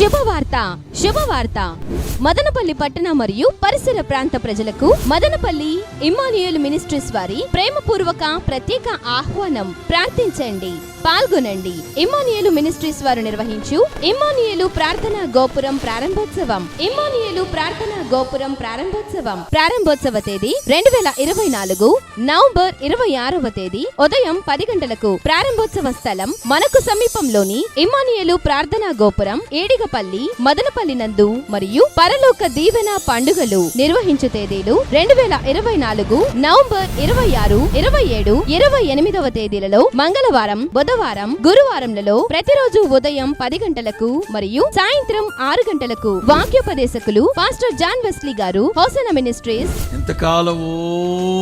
శుభవార్త శుభవార్త. మదనపల్లి పట్టణ మరియు పరిసర ప్రాంత ప్రజలకు మదనపల్లి ఇమ్మానుయేల్ మినిస్ట్రీస్ వారి ప్రేమపూర్వక ప్రత్యేక ఆహ్వానం. ప్రార్థించండి. పాల్గొనండి. ఇమానియలు మినిస్ట్రీస్ వారు నిర్వహించు ఇమానియలు ప్రార్థన గోపురం ప్రారంభోత్సవం. ఇమానియలు ప్రార్థన గోపురం ప్రారంభోత్సవం. ప్రారంభోత్సవ తేదీ రెండు వేల ఇరవై నాలుగు నవంబర్ ఇరవై ఆరవ తేదీ ఉదయం పది గంటలకు. ప్రారంభోత్సవ స్థలం మనకు సమీపంలోని ఇమానియలు ప్రార్థనా గోపురం ఏడిగపల్లి మదనపల్లి నందు మరియు పరలోక దీవెన పండుగలు నిర్వహించు తేదీలు రెండు వేల ఇరవై నాలుగు నవంబర్ ఇరవై ఆరు ఇరవై ఏడు ఇరవై ఎనిమిదవ తేదీలలో మంగళవారం బుధవారం గురువారంలలో ప్రతిరోజు ఉదయం పది గంటలకు మరియు సాయంత్రం ఆరు గంటలకు వాక్యోపదేశకులు పాస్టర్ జాన్ వెస్లీ గారు హోసన మినిస్ట్రీస్. ఇంతకాలం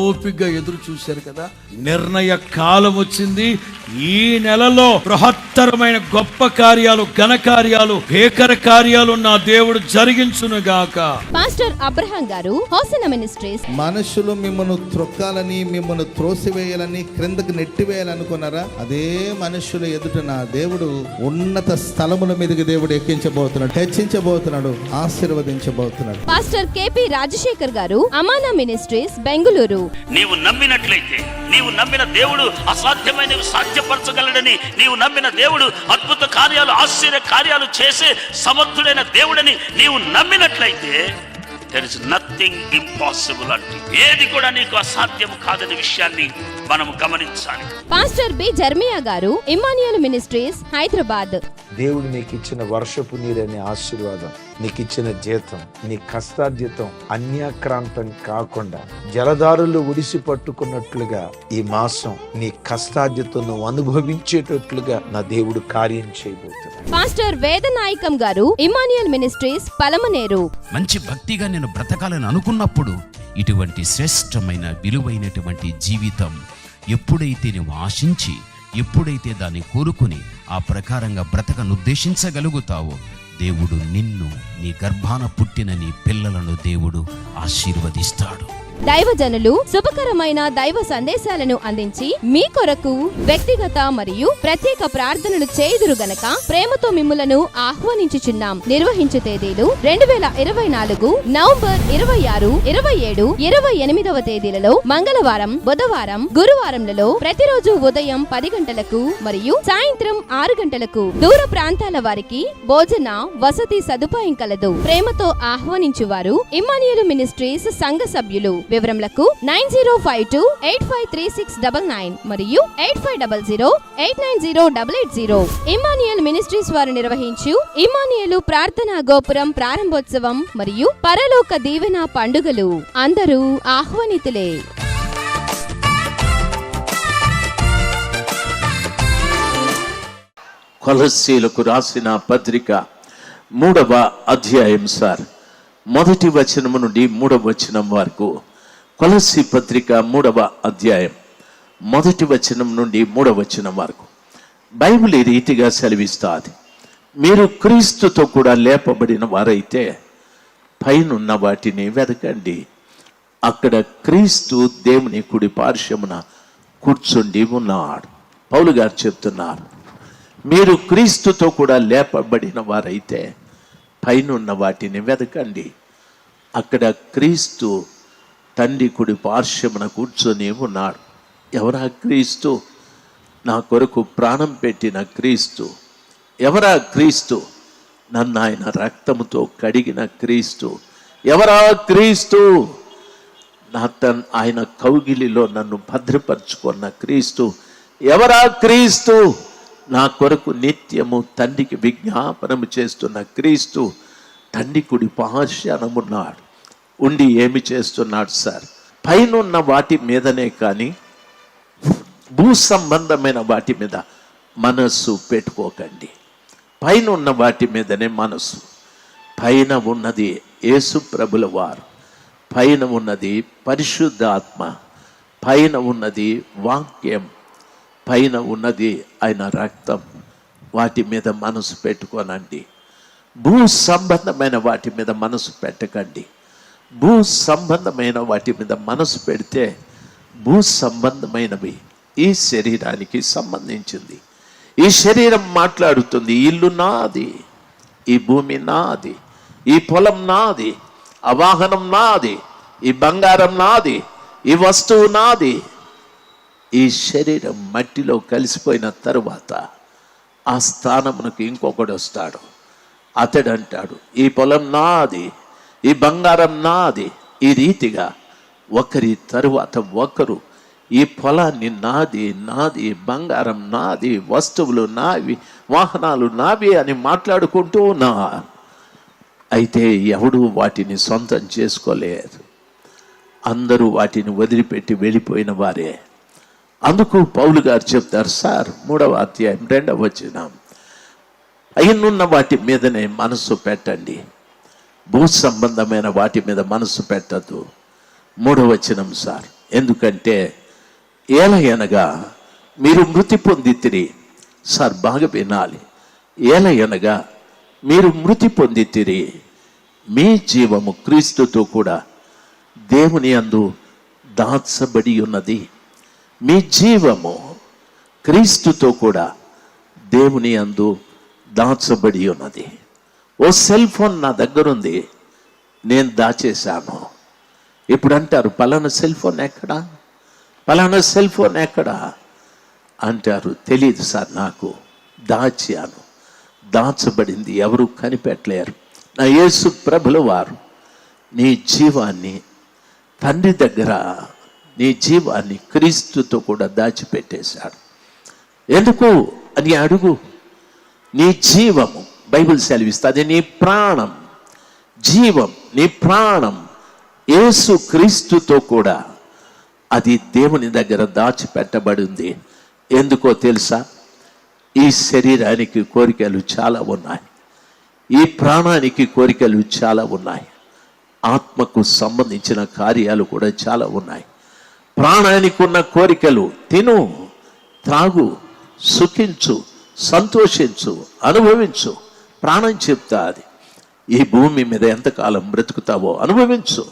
ఓపిగ్గా ఎదురు చూశారు కదా నిర్ణయ కాలం వచ్చింది. ఈ నెలలో బృహత్తరమైన గొప్ప కార్యాలు ఘన కార్యాలు భీకర కార్యాలు నా దేవుడు జరిగించునుగాక. పాస్టర్ అబ్రహాం గారు హోసన మినిస్ట్రీస్. మనుషులు మిమ్మల్ని త్రొక్కాలని మిమ్మల్ని త్రోసివేయాలని క్రిందకి నెట్టివేయాలనుకున్నారా? అదే మనుషుల ఎదుట నా దేవుడు ఉన్నత స్థలముల మీదకి దేవుడు ఎక్కించబోతున్నాడు హెచ్చించబోతున్నాడు ఆశీర్వదించబోతున్నాడు. Pastor KP Rajasekhar garu Amana ministries Bengaluru. నీవు నమ్మినట్లయితే నీవు నమ్మిన దేవుడు అసాధ్యమైనవి సాధ్యపరచగలడని నీవు నమ్మిన దేవుడు అద్భుత కార్యాలు ఆశ్చర్య కార్యాలు చేసే సమర్థుడైన దేవుడని నీవు నమ్మినట్లయితే దర్ ఇస్ నథింగ్ ఇంపాసిబుల్ అంటే ఏది కూడా నీకు అసాధ్యం కాదనే విషయాన్ని మనం గమనించాలి. Pastor B Jeremiah garu Emmanuel ministries Hyderabad. దేవుడు నీకు ఇచ్చిన వర్షపు నీరనే ఆశీర్వాదం నీకు ఇచ్చిన జీతం నీ కష్టార్జితం అన్యాక్రాంతం కాకుండా జలదారులు ఉడిసి పట్టుకున్నట్లుగా ఈ మాసం నీ కష్టార్జితం నువ్వు అనుభవించేటట్లుగా నా దేవుడు కార్యం చేయబోతున్నాడు. పాస్టర్ వేదనాయకం గారు ఇమానియల్ మినిస్ట్రీస్ పలమనేరు. మంచి భక్తిగా నేను బ్రతకాలని అనుకున్నప్పుడు ఇటువంటి శ్రేష్టమైన విలువైనటువంటి జీవితం ఎప్పుడైతే నువ్వు ఆశించి ఎప్పుడైతే దాన్ని కోరుకుని ఆ ప్రకారంగా బ్రతకనుద్దేశించగలుగుతావో దేవుడు నిన్ను నీ గర్భాన పుట్టిన నీ పిల్లలను దేవుడు ఆశీర్వదిస్తాడు. దైవజనులు శుభకరమైన దైవ సందేశాలను అందించి మీ కొరకు వ్యక్తిగత మరియు ప్రత్యేక ప్రార్థనలు చేయుదురు గనక ప్రేమతో మిమ్ములను ఆహ్వానించుచున్నాం. నిర్వహించే తేదీలు రెండు వేల ఇరవై నాలుగు నవంబర్ ఇరవై ఆరు ఇరవై ఏడు ఇరవై ఎనిమిదవ తేదీలలో మంగళవారం బుధవారం గురువారంలలో ప్రతిరోజు ఉదయం పది గంటలకు మరియు సాయంత్రం ఆరు గంటలకు దూర ప్రాంతాల వారికి భోజన వసతి సదుపాయం కలదు. ప్రేమతో ఆహ్వానించువారు ఇమ్మానియల్ మినిస్ట్రీస్ సంఘ సభ్యులు. వివరములకు nine zero five two eight five three six double nine మరియు eight five double zero eight nine zero double eight zero. Emmanuel ministries వారు నిర్వహించు ఇమానియలు ప్రార్థనా గోపురం ప్రారంభోత్సవం మరియు పరలోక దీవెన పండుగలు. అందరూ ఆహ్వానితులే. కొలస్సీలకు రాసిన పత్రిక మూడవ అధ్యాయం సార్. మొదటి వచనము నుండి మూడవ వచనం వరకు కొలసి పత్రిక మూడవ అధ్యాయం మొదటి వచనం నుండి మూడవ వచనం వరకు. బైబిల్ ఈ రీతిగా సెలవిస్తుంది. మీరు క్రీస్తుతో కూడా లేపబడిన వారైతే పైనున్న వాటిని వెతకండి. అక్కడ క్రీస్తు దేవుని కుడి పార్శ్వమున కూర్చుండి ఉన్నాడు. పౌలు గారు చెప్తున్నారు మీరు క్రీస్తుతో కూడా లేపబడిన వారైతే పైనున్న వాటిని వెతకండి. అక్కడ క్రీస్తు తండ్రి కుడి పార్శ్వమున కూర్చొని ఉన్నాడు ఎవరా క్రీస్తు? నా కొరకు ప్రాణం పెట్టిన క్రీస్తు. ఎవరా క్రీస్తు? నన్ను ఆయన రక్తముతో కడిగిన క్రీస్తు. ఎవరా క్రీస్తు? నా తన్ ఆయన కౌగిలిలో నన్ను భద్రపరుచుకున్న క్రీస్తు. ఎవరా క్రీస్తు? నా కొరకు నిత్యము తండ్రికి విజ్ఞాపనము చేస్తున్న క్రీస్తు. తండ్రి కుడి పాశానమున్నాడు ఉండి ఏమి చేస్తున్నాడు సార్? పైనున్న వాటి మీదనే కానీ భూ సంబంధమైన వాటి మీద మనస్సు పెట్టుకోకండి. పైన ఉన్న వాటి మీదనే మనసు పైన ఉన్నది యేసు ప్రభుల వారు. పైన ఉన్నది పరిశుద్ధాత్మ. పైన ఉన్నది వాక్యం. పైన ఉన్నది ఆయన రక్తం. వాటి మీద మనసు పెట్టుకోనండి. భూ సంబంధమైన వాటి మీద మనసు పెట్టకండి. భూ సంబంధమైన వాటి మీద మనసు పెడితే భూ సంబంధమైనవి ఈ శరీరానికి సంబంధించింది. ఈ శరీరం మాట్లాడుతుంది ఇల్లు నాది ఈ భూమి నాది ఈ పొలం నాది ఆ వాహనం నాది ఈ బంగారం నాది ఈ వస్తువు నాది. ఈ శరీరం మట్టిలో కలిసిపోయిన తరువాత ఆ స్థానమునకు ఇంకొకడు వస్తాడు. అతడు అంటాడు ఈ పొలం నాది ఈ బంగారం నాది ఈ రీతిగా ఒకరి తరువాత ఒకరు ఈ పొలాన్ని నాది నాది బంగారం నాది వస్తువులు నావి వాహనాలు నావి అని మాట్లాడుకుంటూ నా అయితే ఎవడు వాటిని సొంతం చేసుకోలేదు అందరూ వాటిని వదిలిపెట్టి వెళ్ళిపోయిన వారే. అందుకు పౌలు గారు చెప్తారు సార్ మూడవ అధ్యాయం రెండవ వచ్చిన అయినున్న వాటి మీదనే మనసు పెట్టండి. భూ సంబంధమైన వాటి మీద మనసు పెట్టద్దు. మూడవచనం సార్. ఎందుకంటే ఏలయనగా మీరు మృతి పొందితిరి. సార్ బాగా వినాలి. ఏలయనగా మీరు మృతి పొందితిరి. మీ జీవము క్రీస్తుతో కూడా దేవుని అందు దాచబడి ఉన్నది. మీ జీవము క్రీస్తుతో కూడా దేవుని అందు దాచబడి ఉన్నది. ఓ సెల్ ఫోన్ నా దగ్గర ఉంది నేను దాచేశాను. ఇప్పుడు అంటారు పలానా సెల్ ఫోన్ ఎక్కడా? పలానా సెల్ ఫోన్ ఎక్కడా? అంటారు తెలియదు సార్ నాకు దాచాను. దాచబడింది ఎవరు కనిపెట్టలేరు. నా యేసు ప్రభుల వారు నీ జీవాన్ని తండ్రి దగ్గర నీ జీవాన్ని క్రీస్తుతో కూడా దాచిపెట్టేశాడు ఎందుకు? అని అడుగు. నీ జీవము బైబిల్ సెలవిస్తుంది. నీ ప్రాణం జీవం నీ ప్రాణం యేసు క్రీస్తుతో కూడా అది దేవుని దగ్గర దాచిపెట్టబడింది. ఎందుకో తెలుసా? ఈ శరీరానికి కోరికలు చాలా ఉన్నాయి. ఈ ప్రాణానికి కోరికలు చాలా ఉన్నాయి. ఆత్మకు సంబంధించిన కార్యాలు కూడా చాలా ఉన్నాయి. ప్రాణానికి ఉన్న కోరికలు తిను త్రాగు సుఖించు సంతోషించు అనుభవించు. ప్రాణం చెప్తా అది. ఈ భూమి మీద ఎంతకాలం బ్రతుకుతావో అనుభవించు.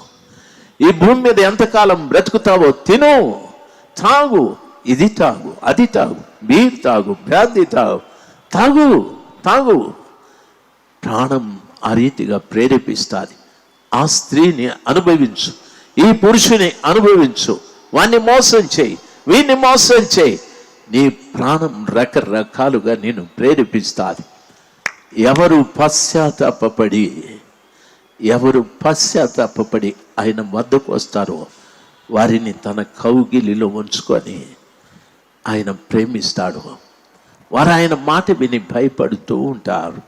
ఈ భూమి మీద ఎంతకాలం బ్రతుకుతావో తిను. తాగు. ఇది తాగు అది తాగు. బీర్ తాగు భ్రాంతి తాగు. తాగు తాగు. ప్రాణం ఆ రీతిగా ప్రేరేపిస్తుంది. ఆ స్త్రీని అనుభవించు. ఈ పురుషుని అనుభవించు. వాణ్ణి మోసం చేయి. వీణ్ణి మోసం చేయి. నీ ప్రాణం రకరకాలుగా నేను ప్రేరేపిస్తుంది. ఎవరు పశ్చాత్తాపడి ఎవరు పశ్చాత్తాపడి ఆయన వద్దకు వస్తారో వారిని తన కౌగిలిలో ఉంచుకొని ఆయన ప్రేమిస్తాడు. వారు ఆయన మాట విని భయపడుతూ ఉంటారు.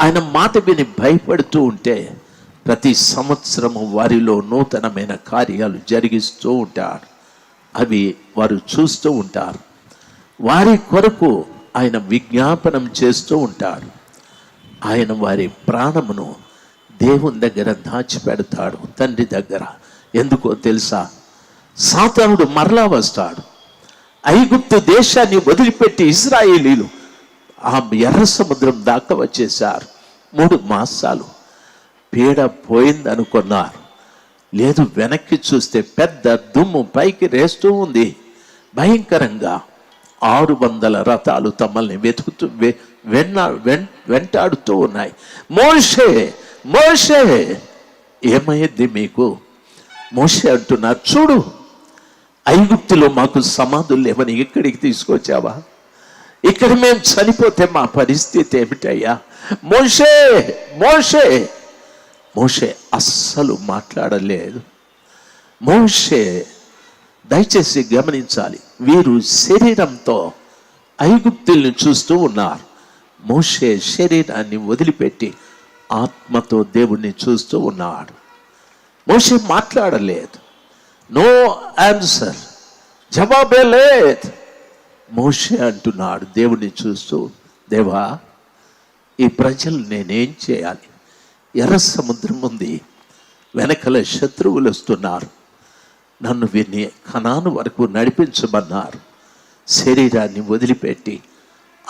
ఆయన మాట విని భయపడుతూ ఉంటే ప్రతి సంవత్సరము వారిలో నూతనమైన కార్యాలు జరిగిస్తూ ఉంటారు. అవి వారు చూస్తూ ఉంటారు. వారి కొరకు ఆయన విజ్ఞాపనం చేస్తూ ఉంటారు. ఆయన వారి ప్రాణమును దేవుని దగ్గర దాచిపెడతాడు తండ్రి దగ్గర. ఎందుకో తెలుసా? సాతానుడు మరలా వస్తాడు. ఐగుప్తు దేశాన్ని వదిలిపెట్టి ఇజ్రాయేలీలు ఆ ఎర్ర సముద్రం దాకా వచ్చేసారు మూడు మాసాలు. పీడ పోయిందనుకున్నారు. లేదు వెనక్కి చూస్తే పెద్ద దుమ్ము పైకి రేస్తూ ఉంది. భయంకరంగా ఆరు వందల రథాలు తమల్ని వెతుకుతూ వెన్న వెం వెంటాడుతూ ఉన్నాయి. మోషే మోషే ఏమైంది మీకు? మోషే అంటున్నారు చూడు ఐగుప్తులో మాకు సమాధులు లేవని ఇక్కడికి తీసుకొచ్చావా? ఇక్కడ మేము చనిపోతే మా పరిస్థితి ఏమిటయ్యా? మోషే మోషే. మోషే అస్సలు మాట్లాడలేదు. మోషే దయచేసి గమనించాలి. వీరు శరీరంతో ఐగుప్తుల్ని చూస్తూ ఉన్నారు. మోషే శరీరాన్ని వదిలిపెట్టి ఆత్మతో దేవుణ్ణి చూస్తూ ఉన్నాడు. మోషే మాట్లాడలేదు. No answer. జవాబే లేదు. మోషే అంటున్నాడు దేవుణ్ణి చూస్తూ దేవా ఈ ప్రజలు నేనేం చేయాలి? ఎర్ర సముద్రం ఉంది. వెనకల శత్రువులు వస్తున్నారు. నన్ను విని కణాను వరకు నడిపించమన్నారు. శరీరాన్ని వదిలిపెట్టి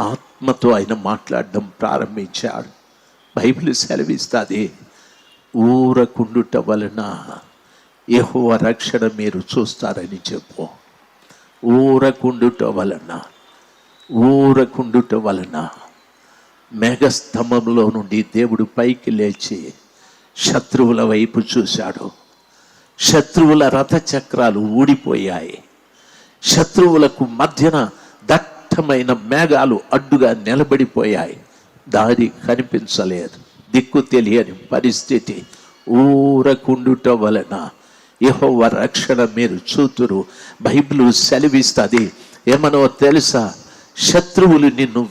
ఆత్మ ఆత్మతో ఆయన మాట్లాడడం ప్రారంభించాడు. బైబిల్ సెలవిస్తుంది ఊరకుండుట వలన యెహోవ రక్షణ మీరు చూస్తారని చెప్పు. ఊరకుండుట వలన ఊరకుండుట వలన మేఘస్తంభంలో నుండి దేవుడు పైకి లేచి శత్రువుల వైపు చూశాడు. శత్రువుల రథ చక్రాలు ఊడిపోయాయి. శత్రువులకు మధ్యన దట్టమైన మేఘాలు అడ్డుగా నిలబడిపోయాయి. దారి కనిపించలేదు. దిక్కు తెలియని పరిస్థితి ఊరకుండుట వలన. యహోవ రక్షణ మీరు చూతురు. బైబిల్ సెలవిస్తుంది. ఏమనో తెలుసా? శత్రువులు నిన్ను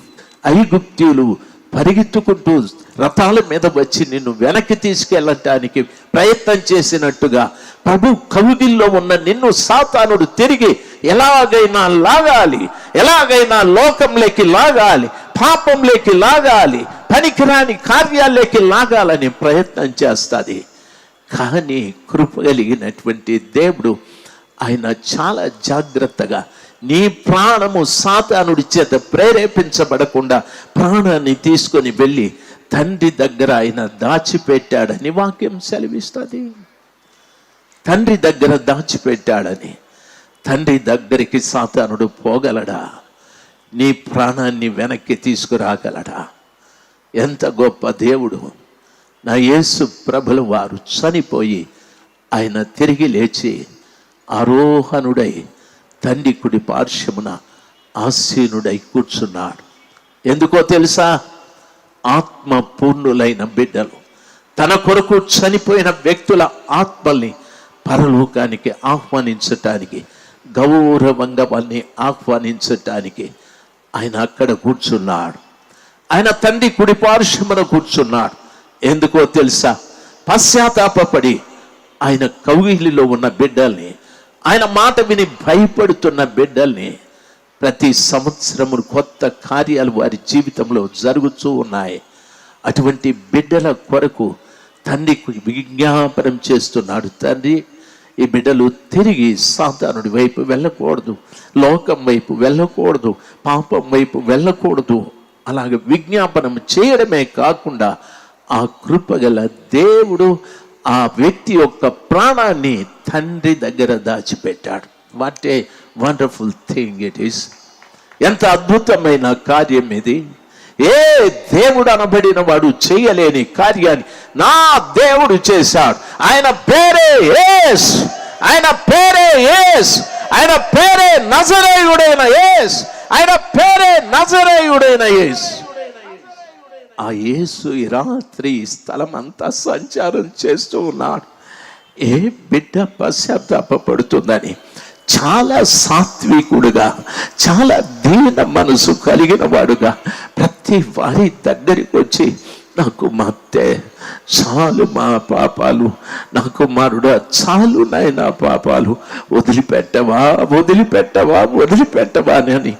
ఐగుప్త్యులు పరిగెత్తుకుంటూ రథాల మీద వచ్చి నిన్ను వెనక్కి తీసుకెళ్ళటానికి ప్రయత్నం చేసినట్టుగా ప్రభు కవుగిల్లో ఉన్న నిన్ను సాతానుడు తిరిగి ఎలాగైనా లాగాలి ఎలాగైనా లోకంలోకి లాగాలి పాపంలోకి లాగాలి పనికిరాని కార్యాలకి లాగాలని ప్రయత్నం చేస్తుంది. కానీ కృప కలిగినటువంటి దేవుడు ఆయన చాలా జాగ్రత్తగా నీ ప్రాణము సాతానుడి చేత ప్రేరేపించబడకుండా ప్రాణాన్ని తీసుకొని వెళ్ళి తండ్రి దగ్గర ఆయన దాచిపెట్టాడని వాక్యం సెలవిస్తుంది. తండ్రి దగ్గర దాచిపెట్టాడని తండ్రి దగ్గరికి సాతానుడు పోగలడా? నీ ప్రాణాన్ని వెనక్కి తీసుకురాగలడా? ఎంత గొప్ప దేవుడు. నా యేసు ప్రభులు వారు చనిపోయి ఆయన తిరిగి లేచి ఆరోహణుడై తండ్రి కుడి పార్శ్వమున ఆసీనుడై కూర్చున్నాడు ఎందుకో తెలుసా? ఆత్మ పూర్ణులైన బిడ్డలు. తన కొరకు చనిపోయిన వ్యక్తుల ఆత్మల్ని పరలోకానికి ఆహ్వానించటానికి గౌరవంగా వాళ్ళని ఆహ్వానించటానికి ఆయన అక్కడ కూర్చున్నాడు. ఆయన తండ్రి కుడి పార్శ్వమున కూర్చున్నాడు. ఎందుకో తెలుసా? పశ్చాత్తాపడి ఆయన కౌగిలిలో ఉన్న బిడ్డల్ని ఆయన మాట విని భయపడుతున్న బిడ్డల్ని ప్రతి సంవత్సరము కొత్త కార్యాలు వారి జీవితంలో జరుగుతూ ఉన్నాయి. అటువంటి బిడ్డల కొరకు తండ్రికి విజ్ఞాపనం చేస్తున్నాడు. తండ్రి ఈ బిడ్డలు తిరిగి సాతానుడి వైపు వెళ్ళకూడదు లోకం వైపు వెళ్ళకూడదు పాపం వైపు వెళ్ళకూడదు. అలాగే విజ్ఞాపనం చేయడమే కాకుండా ఆ కృపగల దేవుడు ఆ వ్యక్తి యొక్క ప్రాణాన్ని తండ్రి దగ్గర దాచిపెట్టాడు. What a wonderful thing it is ఎంత అద్భుతమైన కార్యం ఇది. ఏ దేవుడు అనబడిన వాడు చేయలేని కార్యాన్ని నా దేవుడు చేశాడు. ఆయన పేరే ఏస్ ఆయన పేరే ఏస్ ఆయన పేరే నజరేయుడైన ఏస్ ఆయన పేరే నజరేయుడైన ఏస్ ఆ యేసు ఈ రాత్రి స్థలం అంతా సంచారం చేస్తూ ఉన్నాడు. ఏ బిడ్డ పశ్చాత్తాపడుతుందని చాలా సాత్వికుడుగా చాలా దీన మనసు కలిగిన వాడుగా ప్రతి వారి దగ్గరికి వచ్చి నాకు మా చాలు మా పాపాలు నా కుమారుడా చాలు నాయన పాపాలు వదిలిపెట్టవా వదిలిపెట్టవా వదిలిపెట్టవా అని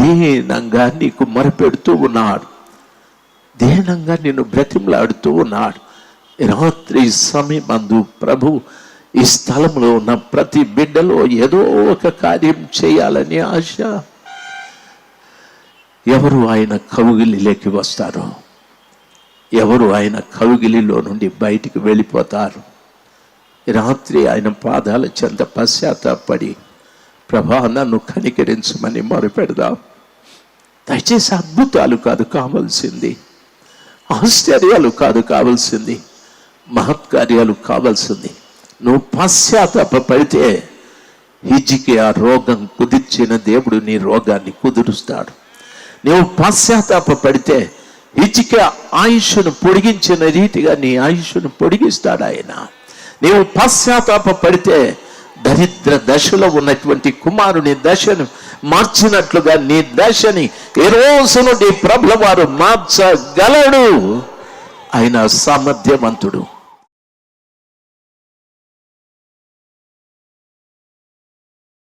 దీనంగా నీకు మరపెడుతూ ఉన్నాడు. దీనంగా నిన్ను బ్రతిమలాడుతూ ఉన్నాడు. రాత్రి సమయమందు ప్రభు ఈ స్థలంలో ఉన్న ప్రతి బిడ్డలో ఏదో ఒక కార్యం చేయాలని ఆశ. ఎవరు ఆయన కవుగిలిలోకి వస్తారో? ఎవరు ఆయన కవుగిలిలో నుండి బయటికి వెళ్ళిపోతారు? రాత్రి ఆయన పాదాల చెంత పశ్చాత్తాపడి ప్రభా నన్ను కనికరించమని మొరపెడదాం. దయచేసి అద్భుతాలు కాదు కావాల్సింది. ఆశ్చర్యాలు కాదు కావాల్సింది. మహత్కార్యాలు కావాల్సింది. నువ్వు పశ్చాత్తాప పడితే హిజికి ఆ రోగం కుదిర్చిన దేవుడు నీ రోగాన్ని కుదురుస్తాడు. నీవు పశ్చాత్తాప పడితే హిజికి ఆయుష్ను పొడిగించిన రీతిగా నీ ఆయుష్ను పొడిగిస్తాడు ఆయన. నీవు పశ్చాత్తాప పడితే దరిద్ర దశలో ఉన్నటువంటి కుమారుని దశను మార్చినట్లుగా నీ దశని ఈ రోజును నీ ప్రభుల వారు మార్చగలడు. ఆయన సామర్థ్యవంతుడు.